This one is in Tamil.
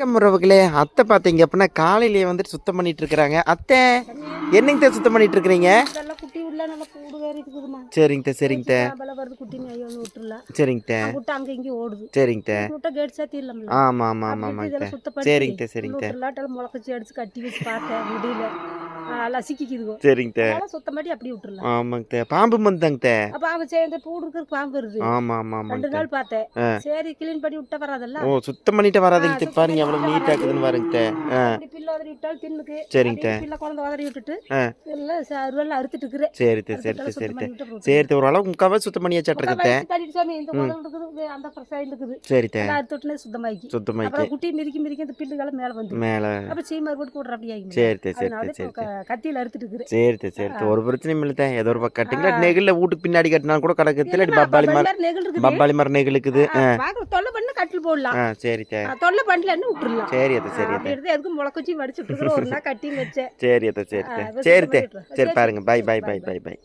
வணக்கம் உறவுகளே. அத்தை பார்த்தீங்க அப்படின்னா காலையிலேயே வந்துட்டு சுத்தம் பண்ணிட்டு இருக்கிறாங்க. அத்தை என்னங்க தே சுத்தம் பண்ணிட்டு இருக்கிறீங்க? சரிங்க சரிங்க சரிங்க சரிங்க ஆமா ஆமா ஆமா ஆமாங்க சரிங்க சரிங்க முடியல லசிக்குதுகோ சரிங்க தே. அதெல்லாம் சுத்தம் பண்ணி அப்படியே விட்டுறலாம். ஆமாங்க தே. பாம்பு மந்தாங்க தே. அப்ப அவன் சேர்ந்து பூடு இருக்கிற பாம்பு வருது. ஆமா ஆமா ஆமாங்க ரெண்டு நாள் பார்த்தேன். சரி கிளீன் பண்ணி விட்டா வராதல்ல? ஓ சுத்தம் பண்ணிட்டு வராதுங்க பாருங்க எவ்வளவு நீட்டா இருக்குதுன்னு பாருங்க தே. ஆ அப்படி பிள்ளை உதறி விட்டாலும் தின்னுக்கு. சரிங்க தே. அப்படியே பிள்ளை குழந்தை உதறி விட்டுட்டு. எல்லாம் அருவெல்லாம் அறுத்துட்டு இருக்கிறேன் சரி சரி சரி சரி தே ஓரளவுக்கு முக்காவே சுத்தம் பண்ணி வச்சாட்டுருக்கு தே. கட்டிட்டு சாமி இந்த குழந்தை இருக்குது அந்த சைடு இருக்குது சரி தே. எல்லாம் அறுத்துட்டுனே சுத்தமாக்கி. சுத்தமாக்கி. அப்புறம் குட்டி மிதிக்கி மிதிக்கி இந்த பில்லுகளை மேல வந்து. மேலே. அப்ப சீமார் போட்டு போடுற அப்படி ஆகி சரி சரி சரி கத்தியில அறுத்துட்டு இருக்கிறேன் சரி சரி ஒரு பிரச்சனையும் இல்லை ஏதோ ஒரு பக்கம் கட்டிங்களா? வீட்டுக்கு பின்னாடி கட்டினா கூட கிடக்குது இல்லாட்டி பப்பாளி மரம் பப்பாளி மரம் நெகிழ் இருக்குது கட்டில் போடலாம். சரி ஆ, தொல்லை பண்ணலன்னு விட்டுறலாம்? சரி அத்தை சரி அத்தை. எடுத்து எதுக்கும் முளக்கச்சி வடிச்சுட்டு ஒரு நாள் கட்டின்னு வச்சேன். சரி அத்தை சரி சரி. சரி பாருங்க. Bye bye bye. Bye bye